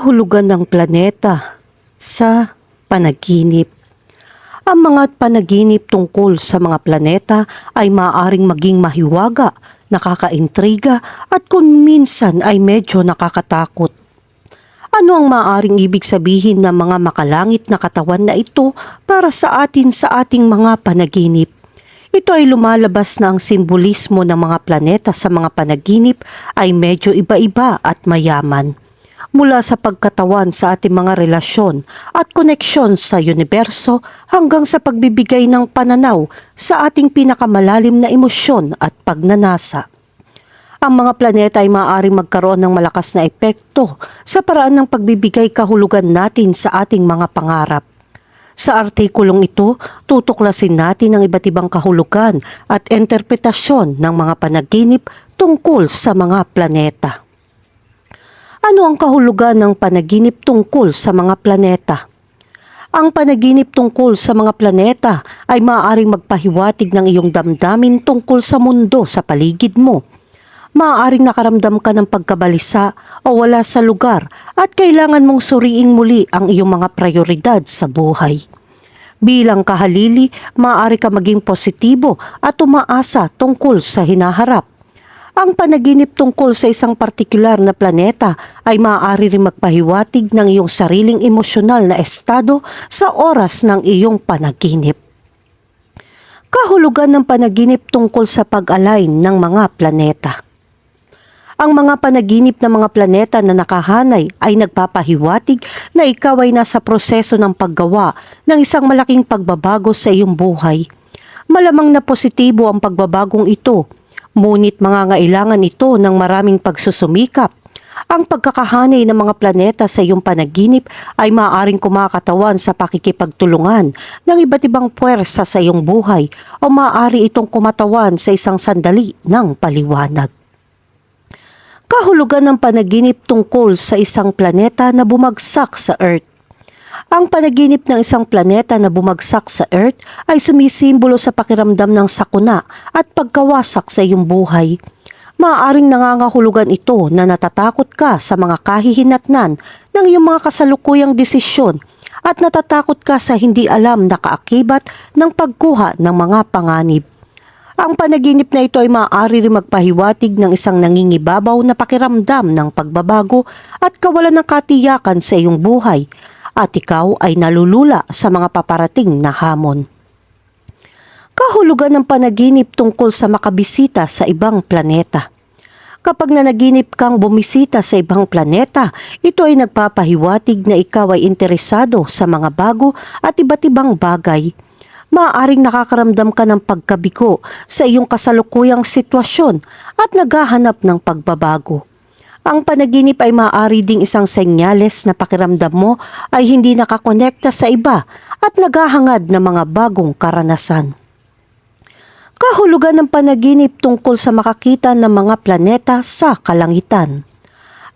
kahulugan ng planeta sa panaginip. Ang mga panaginip tungkol sa mga planeta ay maaaring maging mahiwaga, nakakaintriga at kung minsan ay medyo nakakatakot. Ano ang maaaring ibig sabihin ng mga makalangit na katawan na ito para sa atin sa ating mga panaginip? Ito ay lumalabas na ang simbolismo ng mga planeta sa mga panaginip ay medyo iba-iba at mayaman. Mula sa pagkatawan sa ating mga relasyon at koneksyon sa universo hanggang sa pagbibigay ng pananaw sa ating pinakamalalim na emosyon at pagnanasa. Ang mga planeta ay maaaring magkaroon ng malakas na epekto sa paraan ng pagbibigay kahulugan natin sa ating mga pangarap. Sa artikulong ito, tutuklasin natin ang iba't ibang kahulugan at interpretasyon ng mga panaginip tungkol sa mga planeta. Ano ang kahulugan ng panaginip tungkol sa mga planeta? Ang panaginip tungkol sa mga planeta ay maaaring magpahiwatig ng iyong damdamin tungkol sa mundo sa paligid mo. Maaaring nakaramdam ka ng pagkabalisa o wala sa lugar at kailangan mong suriing muli ang iyong mga prioridad sa buhay. Bilang kahalili, maaari ka maging positibo at umaasa tungkol sa hinaharap. Ang panaginip tungkol sa isang partikular na planeta ay maaari rin magpahiwatig ng iyong sariling emosyonal na estado sa oras ng iyong panaginip. Kahulugan ng panaginip tungkol sa pag-align ng mga planeta. Ang mga panaginip ng mga planeta na nakahanay ay nagpapahiwatig na ikaw ay nasa proseso ng paggawa ng isang malaking pagbabago sa iyong buhay. Malamang na positibo ang pagbabagong ito, ngunit mangangailangan ito ng maraming pagsusumikap. Ang pagkakahanay ng mga planeta sa iyong panaginip ay maaaring kumakatawan sa pakikipagtulungan ng iba't ibang puwersa sa iyong buhay o maaari itong kumatawan sa isang sandali ng paliwanag kahulugan ng panaginip tungkol sa isang planeta na bumagsak sa Earth. Ang panaginip ng isang planeta na bumagsak sa Earth ay sumisimbolo sa pakiramdam ng sakuna at pagkawasak sa iyong buhay. Maaaring nangangahulugan ito na natatakot ka sa mga kahihinatnan ng iyong mga kasalukuyang desisyon at natatakot ka sa hindi alam na kaakibat ng pagkuha ng mga panganib. Ang panaginip na ito ay maaari rin magpahiwatig ng isang nangingibabaw na pakiramdam ng pagbabago at kawalan ng katiyakan sa iyong buhay at ikaw ay nalulula sa mga paparating na hamon. Kahulugan ng panaginip tungkol sa makabisita sa ibang planeta. Kapag nanaginip kang bumisita sa ibang planeta, ito ay nagpapahiwatig na ikaw ay interesado sa mga bago at iba't ibang bagay maaaring nakakaramdam ka ng pagkabiko sa iyong kasalukuyang sitwasyon at naghahanap ng pagbabago. Ang panaginip ay maaari ding isang senyales na pakiramdam mo ay hindi nakakonekta sa iba at naghahangad ng mga bagong karanasan. Kahulugan ng panaginip tungkol sa makakita ng mga planeta sa kalangitan.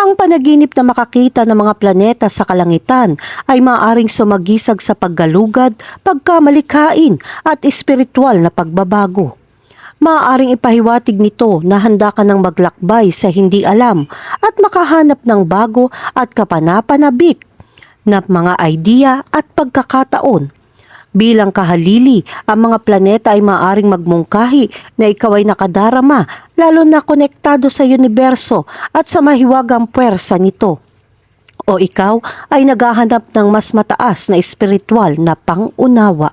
Ang panaginip na makakita ng mga planeta sa kalangitan ay maaaring sumagisag sa paggalugad, pagkamalikhain at espiritual na pagbabago. Maaaring ipahiwatig nito na handa ka ng maglakbay sa hindi alam at makahanap ng bago at kapanapanabik na mga idea at pagkakataon Bilang kahalili, ang mga planeta ay maaring magmungkahi na ikaw ay nakadarama, lalo na konektado sa universo at sa mahiwagang puwersa nito. O ikaw ay naghahanap ng mas mataas na espiritual na pangunawa.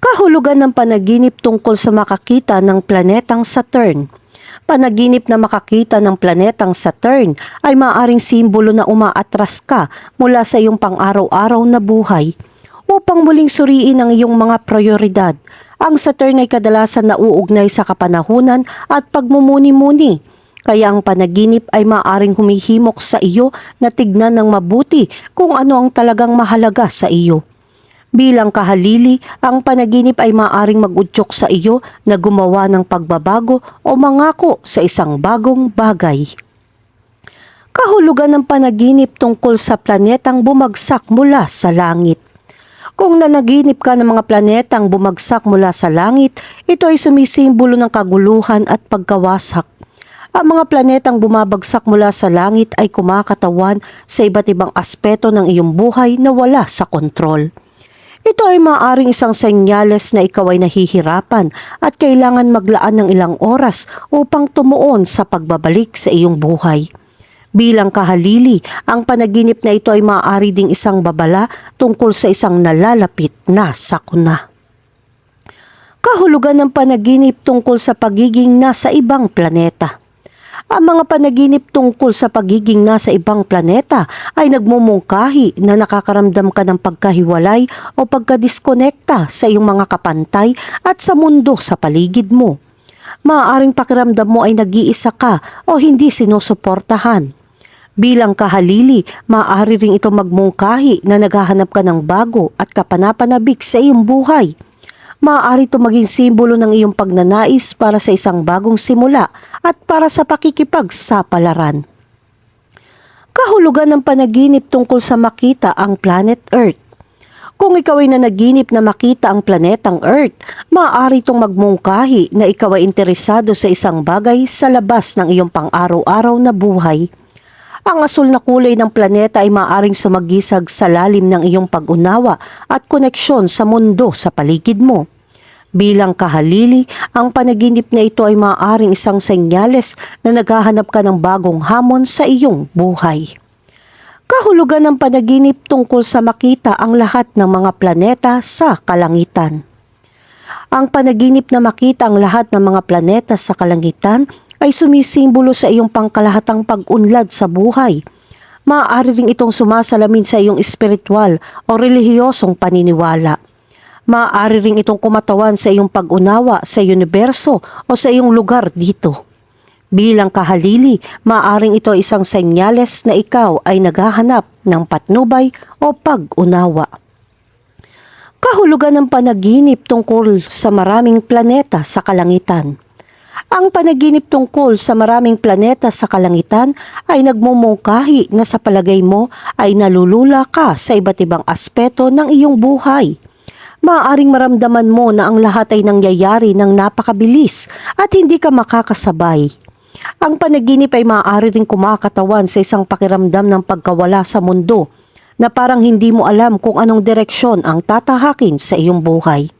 Kahulugan ng panaginip tungkol sa makakita ng planetang Saturn panaginip na makakita ng planetang Saturn ay maaaring simbolo na umaatras ka mula sa iyong pang-araw-araw na buhay upang muling suriin ang iyong mga prioridad. Ang Saturn ay kadalasan nauugnay sa kapanahunan at pagmumuni-muni. Kaya ang panaginip ay maaring humihimok sa iyo na tignan ng mabuti kung ano ang talagang mahalaga sa iyo. Bilang kahalili, ang panaginip ay maaring magudyok sa iyo na gumawa ng pagbabago o mangako sa isang bagong bagay. Kahulugan ng panaginip tungkol sa planetang bumagsak mula sa langit. Kung nanaginip ka ng mga planetang bumagsak mula sa langit, ito ay sumisimbolo ng kaguluhan at pagkawasak. Ang mga planetang bumabagsak mula sa langit ay kumakatawan sa iba't ibang aspeto ng iyong buhay na wala sa kontrol. Ito ay maaaring isang senyales na ikaw ay nahihirapan at kailangan maglaan ng ilang oras upang tumuon sa pagbabalik sa iyong buhay. Bilang kahalili, ang panaginip na ito ay maaari ding isang babala tungkol sa isang nalalapit na sakuna. Kahulugan ng panaginip tungkol sa pagiging nasa ibang planeta. Ang mga panaginip tungkol sa pagiging nasa ibang planeta ay nagmumungkahi na nakakaramdam ka ng pagkahiwalay o pagkadiskonekta sa iyong mga kapantay at sa mundo sa paligid mo. Maaaring pakiramdam mo ay nag-iisa ka o hindi sinusuportahan. Bilang kahalili, maaari ring ito magmungkahi na naghahanap ka ng bago at kapanapanabik sa iyong buhay. Maaari ito maging simbolo ng iyong pagnanais para sa isang bagong simula at para sa pakikipagsapalaran. Kahulugan ng panaginip tungkol sa makita ang planet Earth. Kung ikaw ay nanaginip na makita ang planetang Earth, maaari itong magmungkahi na ikaw ay interesado sa isang bagay sa labas ng iyong pang-araw-araw na buhay. Ang asul na kulay ng planeta ay maaaring sumagisag sa lalim ng iyong pag-unawa at koneksyon sa mundo sa paligid mo. Bilang kahalili, ang panaginip na ito ay maaaring isang senyales na naghahanap ka ng bagong hamon sa iyong buhay. Kahulugan ng panaginip tungkol sa makita ang lahat ng mga planeta sa kalangitan. Ang panaginip na makita ang lahat ng mga planeta sa kalangitan ay sumisimbolo sa iyong pangkalahatang pag-unlad sa buhay. Maaari ring itong sumasalamin sa iyong espiritual o relihiyosong paniniwala. Maaari ring itong kumatawan sa iyong pag-unawa sa universo o sa iyong lugar dito. Bilang kahalili, maaring ito isang senyales na ikaw ay naghahanap ng patnubay o pag-unawa. Kahulugan ng panaginip tungkol sa maraming planeta sa kalangitan. Ang panaginip tungkol sa maraming planeta sa kalangitan ay nagmumungkahi na sa palagay mo ay nalulula ka sa iba't ibang aspeto ng iyong buhay. Maaring maramdaman mo na ang lahat ay nangyayari ng napakabilis at hindi ka makakasabay. Ang panaginip ay maaari ring kumakatawan sa isang pakiramdam ng pagkawala sa mundo na parang hindi mo alam kung anong direksyon ang tatahakin sa iyong buhay.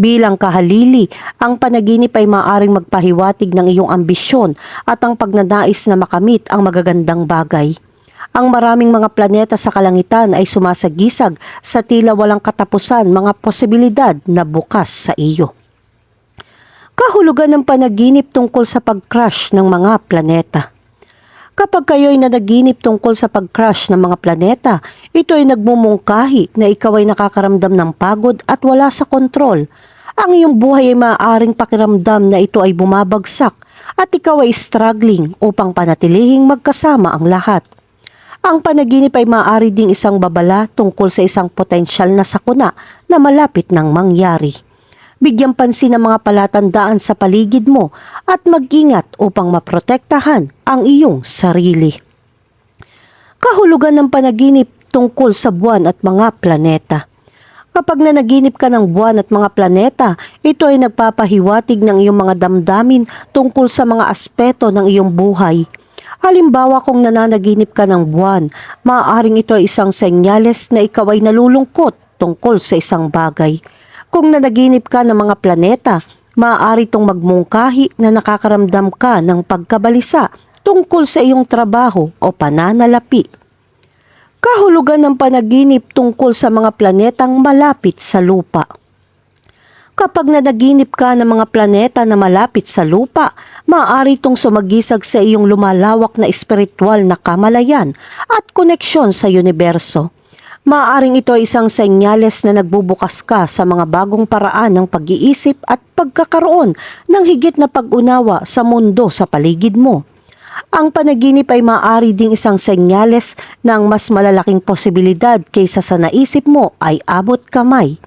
Bilang kahalili, ang panaginip ay maaaring magpahiwatig ng iyong ambisyon at ang pagnanais na makamit ang magagandang bagay. Ang maraming mga planeta sa kalangitan ay sumasagisag sa tila walang katapusan mga posibilidad na bukas sa iyo. Kahulugan ng panaginip tungkol sa pag-crash ng mga planeta. Kapag kayo ay nanaginip tungkol sa pag-crash ng mga planeta, ito ay nagmumungkahi na ikaw ay nakakaramdam ng pagod at wala sa kontrol. Ang iyong buhay ay maaaring pakiramdam na ito ay bumabagsak at ikaw ay struggling upang panatilihing magkasama ang lahat. Ang panaginip ay maaari ding isang babala tungkol sa isang potensyal na sakuna na malapit ng mangyari. Bigyan pansin ang mga palatandaan sa paligid mo at mag-ingat upang maprotektahan ang iyong sarili. Kahulugan ng panaginip tungkol sa buwan at mga planeta. Kapag nanaginip ka ng buwan at mga planeta, ito ay nagpapahiwatig ng iyong mga damdamin tungkol sa mga aspeto ng iyong buhay. Halimbawa kung nananaginip ka ng buwan, maaaring ito ay isang senyales na ikaw ay nalulungkot tungkol sa isang bagay. Kung nanaginip ka ng mga planeta, maaari itong magmungkahi na nakakaramdam ka ng pagkabalisa tungkol sa iyong trabaho o pananalapi. Kahulugan ng panaginip tungkol sa mga planetang malapit sa lupa. Kapag nanaginip ka ng mga planeta na malapit sa lupa, maaari itong sumagisag sa iyong lumalawak na espiritual na kamalayan at koneksyon sa universo. Maaring ito ay isang senyales na nagbubukas ka sa mga bagong paraan ng pag-iisip at pagkakaroon ng higit na pag-unawa sa mundo sa paligid mo. Ang panaginip ay maaari ding isang senyales ng mas malalaking posibilidad kaysa sa naisip mo ay abot kamay.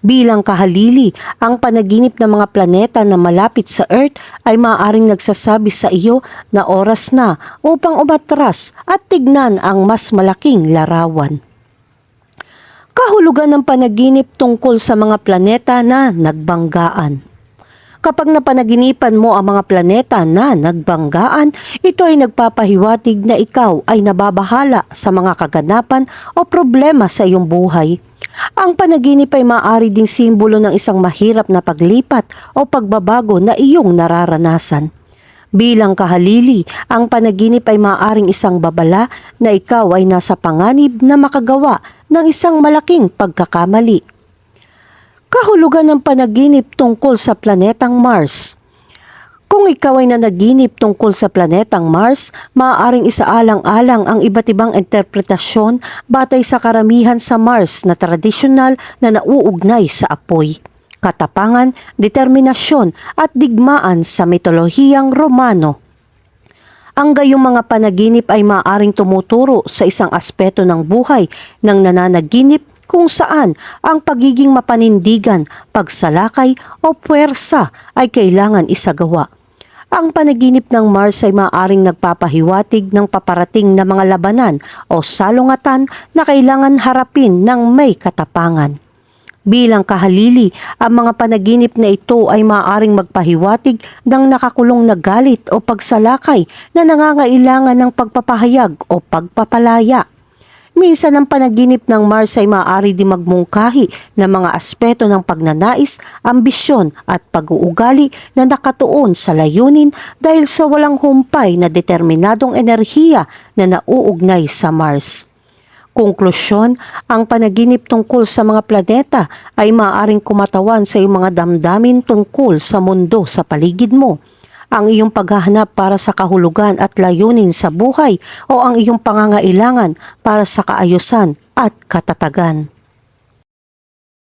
Bilang kahalili, ang panaginip ng mga planeta na malapit sa Earth ay maaaring nagsasabi sa iyo na oras na upang umatras at tignan ang mas malaking larawan. Kahulugan ng panaginip tungkol sa mga planeta na nagbanggaan. Kapag napanaginipan mo ang mga planeta na nagbanggaan, ito ay nagpapahiwatig na ikaw ay nababahala sa mga kaganapan o problema sa iyong buhay. Ang panaginip ay maaari ding simbolo ng isang mahirap na paglipat o pagbabago na iyong nararanasan. Bilang kahalili, ang panaginip ay maaaring isang babala na ikaw ay nasa panganib na makagawa ng isang malaking pagkakamali. Kahulugan ng panaginip tungkol sa planetang Mars. Kung ikaw ay nanaginip tungkol sa planetang Mars, maaaring isaalang-alang ang iba't ibang interpretasyon batay sa karamihan sa Mars na tradisyonal na nauugnay sa apoy, katapangan, determinasyon at digmaan sa mitolohiyang Romano. Ang gayong mga panaginip ay maaaring tumuturo sa isang aspeto ng buhay ng nananaginip kung saan ang pagiging mapanindigan, pagsalakay o puwersa ay kailangan isagawa. Ang panaginip ng Mars ay maaaring nagpapahiwatig ng paparating na mga labanan o salungatan na kailangan harapin ng may katapangan. Bilang kahalili, ang mga panaginip na ito ay maaaring magpahiwatig ng nakakulong na galit o pagsalakay na nangangailangan ng pagpapahayag o pagpapalaya. Minsan ang panaginip ng Mars ay maaari di magmungkahi ng mga aspeto ng pagnanais, ambisyon at pag-uugali na nakatuon sa layunin dahil sa walang humpay na determinadong enerhiya na nauugnay sa Mars. Konklusyon, ang panaginip tungkol sa mga planeta ay maaaring kumatawan sa iyong mga damdamin tungkol sa mundo sa paligid mo ang iyong paghahanap para sa kahulugan at layunin sa buhay o ang iyong pangangailangan para sa kaayusan at katatagan.